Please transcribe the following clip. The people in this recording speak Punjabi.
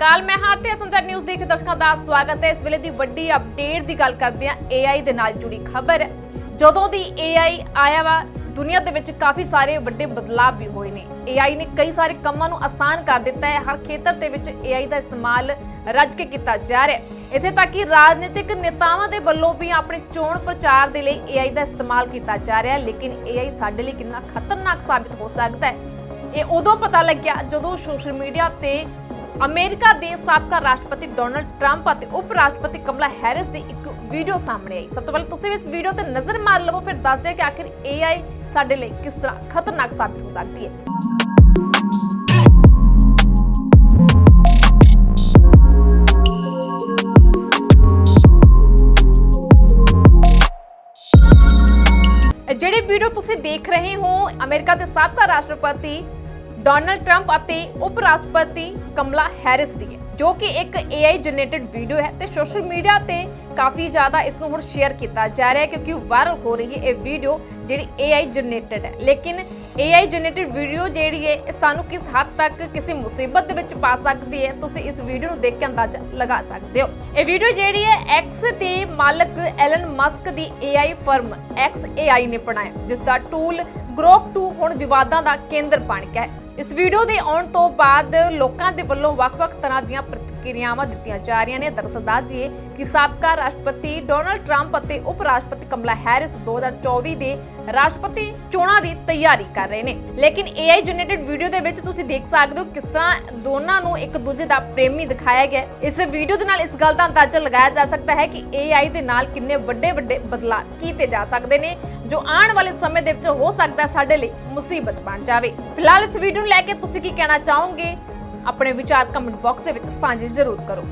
ਅਕਾਲ ਮੈਂ ਹਾਂ ਤੇ ਅਸੰਦਰ ਨਿਊਜ਼ ਦੇਖ ਦਰਸ਼ਕਾਂ ਦਾ ਸਵਾਗਤ ਹੈ। ਇਸ ਵੇਲੇ ਦੀ ਵੱਡੀ ਅਪਡੇਟ ਦੀ ਗੱਲ ਕਰਦੇ ਹਾਂ। AI ਦੇ ਨਾਲ ਜੁੜੀ ਖਬਰ। ਜਦੋਂ ਦੀ AI ਆਇਆ ਵਾ, ਦੁਨੀਆ ਦੇ ਵਿੱਚ ਕਾਫੀ ਸਾਰੇ ਵੱਡੇ ਬਦਲਾਅ ਵੀ ਹੋਏ ਨੇ। AI ਨੇ ਕਈ ਸਾਰੇ ਕੰਮਾਂ ਨੂੰ ਆਸਾਨ ਕਰ ਦਿੱਤਾ ਹੈ। ਹਰ ਖੇਤਰ ਦੇ ਵਿੱਚ AI ਦਾ ਇਸਤੇਮਾਲ ਰੱਜ ਕੇ ਕੀਤਾ ਜਾ ਰਿਹਾ ਹੈ। ਇੱਥੇ ਤੱਕ ਕਿ ਰਾਜਨੀਤਿਕ ਨੇਤਾਵਾਂ ਦੇ ਵੱਲੋਂ ਵੀ ਆਪਣੇ ਚੋਣ ਪ੍ਰਚਾਰ ਦੇ ਲਈ AI ਦਾ ਇਸਤੇਮਾਲ ਕੀਤਾ ਜਾ ਰਿਹਾ ਹੈ। ਲੇਕਿਨ AI ਸਾਡੇ ਲਈ ਕਿੰਨਾ ਖਤਰਨਾਕ ਸਾਬਿਤ ਹੋ ਸਕਦਾ ਹੈ? ਇਹ ਉਦੋਂ ਪਤਾ ਲੱਗਿਆ ਜਦੋਂ ਸੋਸ਼ਲ ਮੀਡੀਆ ਤੇ ਅਮਰੀਕਾ ਦੇ ਸਾਬਕਾ ਰਾਸ਼ਟਰਪਤੀ ਡੋਨਲਡ ਟਰੰਪ ਅਤੇ ਉਪ ਰਾਸ਼ਟਰਪਤੀ ਕਮਲਾ ਹੈਰਿਸ ਦੀ ਇੱਕ ਵੀਡੀਓ ਸਾਹਮਣੇ ਆਈ। ਸਭ ਤੋਂ ਪਹਿਲਾਂ ਤੁਸੀਂ ਇਸ ਵੀਡੀਓ ਤੇ ਨਜ਼ਰ ਮਾਰ ਲਵੋ, ਫਿਰ ਦੱਸਦੇ ਹਾਂ ਕਿ ਆਖਿਰ AI ਸਾਡੇ ਲਈ ਕਿਸ ਤਰ੍ਹਾਂ ਖਤਰਨਾਕ ਸਾਬਿਤ ਹੋ ਸਕਦੀ ਹੈ। ਜਿਹੜੀ ਵੀਡੀਓ ਤੁਸੀਂ ਦੇਖ ਰਹੇ ਹੋ, ਅਮਰੀਕਾ ਦੇ ਸਾਬਕਾ ਰਾਸ਼ਟਰਪਤੀ ਡੋਨਲਡ ਟਰੰਪ ਅਤੇ ਉਪ ਰਾਸ਼ਟਰਪਤੀ ਕਮਲਾ ਹੈਰਿਸ ਦੀ ਹੈ, ਜੋ ਕਿ ਇੱਕ AI ਜਨਰੇਟਡ ਵੀਡੀਓ ਹੈ ਤੇ ਸੋਸ਼ਲ ਮੀਡੀਆ ਤੇ ਕਾਫੀ ਜ਼ਿਆਦਾ ਇਸ ਨੂੰ ਹੁਣ ਸ਼ੇਅਰ ਕੀਤਾ ਜਾ ਰਿਹਾ ਹੈ ਕਿਉਂਕਿ ਵਾਇਰਲ ਹੋ ਰਹੀ ਹੈ ਇਹ ਵੀਡੀਓ ਜਿਹੜੀ AI ਜਨਰੇਟਡ ਹੈ। ਲੇਕਿਨ AI ਜਨਰੇਟਡ ਵੀਡੀਓ ਜਿਹੜੀ ਹੈ, ਇਹ ਸਾਨੂੰ ਕਿਸ ਹੱਦ ਤੱਕ ਕਿਸੇ ਮੁਸੀਬਤ ਦੇ ਵਿੱਚ ਪਾ ਸਕਦੀ ਹੈ, ਤੁਸੀਂ ਇਸ ਵੀਡੀਓ ਨੂੰ ਦੇਖ ਕੇ ਅੰਦਾਜ਼ਾ ਲਗਾ ਸਕਦੇ ਹੋ। ਇਹ ਵੀਡੀਓ ਜਿਹੜੀ ਹੈ, X ਦੇ ਮਾਲਕ ਐਲਨ ਮਸਕ ਦੀ AI ਫਰਮ XAI ਨੇ ਬਣਾਇਆ ਜਿਸ ਦਾ ਟੂਲ ਗਰੋਕ 2 ਹੁਣ ਵਿਵਾਦਾਂ ਦਾ ਕੇਂਦਰ ਬਣ ਗਿਆ ਹੈ। ਇਸ ਵੀਡੀਓ ਦੇ ਆਉਣ ਤੋਂ ਬਾਅਦ ਲੋਕਾਂ ਦੇ ਵੱਲੋਂ ਵੱਖ-ਵੱਖ ਤਰ੍ਹਾਂ ਦੀਆਂ ਪ੍ਰਤੀਕਿਰਿਆਵਾਂ ਦਿੱਤੀਆਂ ਜਾ ਰਹੀਆਂ ਨੇ। ਦਰਅਸਲ ਦੱਸ ਦਈਏ ਕਿ ਸਾਬਕਾ ਰਾਸ਼ਟਰਪਤੀ ਡੋਨਲਡ ਟਰੰਪ ਅਤੇ ਉਪ ਰਾਸ਼ਟਰਪਤੀ ਕਮਲਾ ਹੈਰਿਸ 2024 ਦੇ ਰਾਸ਼ਟਰਪਤੀ ਚੋਣਾਂ ਦੀ ਤਿਆਰੀ ਕਰ ਰਹੇ ਨੇ। ਲੇਕਿਨ AI ਜਨਰੇਟਡ ਵੀਡੀਓ ਦੇ ਵਿੱਚ ਤੁਸੀਂ ਦੇਖ ਸਕਦੇ ਹੋ ਕਿਸ ਤਰ੍ਹਾਂ ਦੋਨਾਂ ਨੂੰ ਇੱਕ ਦੂਜੇ ਦਾ ਪ੍ਰੇਮੀ ਦਿਖਾਇਆ ਗਿਆ ਇਸ ਵੀਡੀਓ ਦੇ ਨਾਲ ਇਸ ਗੱਲ ਦਾ ਅੰਦਾਜ਼ਾ ਲਗਾਇਆ ਜਾ ਸਕਦਾ ਹੈ ਕਿ AI ਦੇ ਨਾਲ ਕਿੰਨੇ ਵੱਡੇ-ਵੱਡੇ ਬਦਲਾਅ ਕੀਤੇ ਜਾ ਸਕਦੇ ਨੇ, ਜੋ ਆਉਣ ਵਾਲੇ ਸਮੇਂ ਦੇ ਵਿੱਚ ਹੋ ਸਕਦਾ ਸਾਡੇ ਲਈ ਮੁਸੀਬਤ ਬਣ ਜਾਵੇ। ਫਿਲਹਾਲ ਇਸ ਵੀਡੀਓ ਨੂੰ ਲੈ ਕੇ ਤੁਸੀਂ ਕੀ ਕਹਿਣਾ ਚਾਹੋਗੇ? ਆਪਣੇ ਵਿਚਾਰ ਕਮੈਂਟ ਬਾਕਸ ਦੇ ਵਿੱਚ ਸਾਂਝੇ ਜ਼ਰੂਰ ਕਰੋ।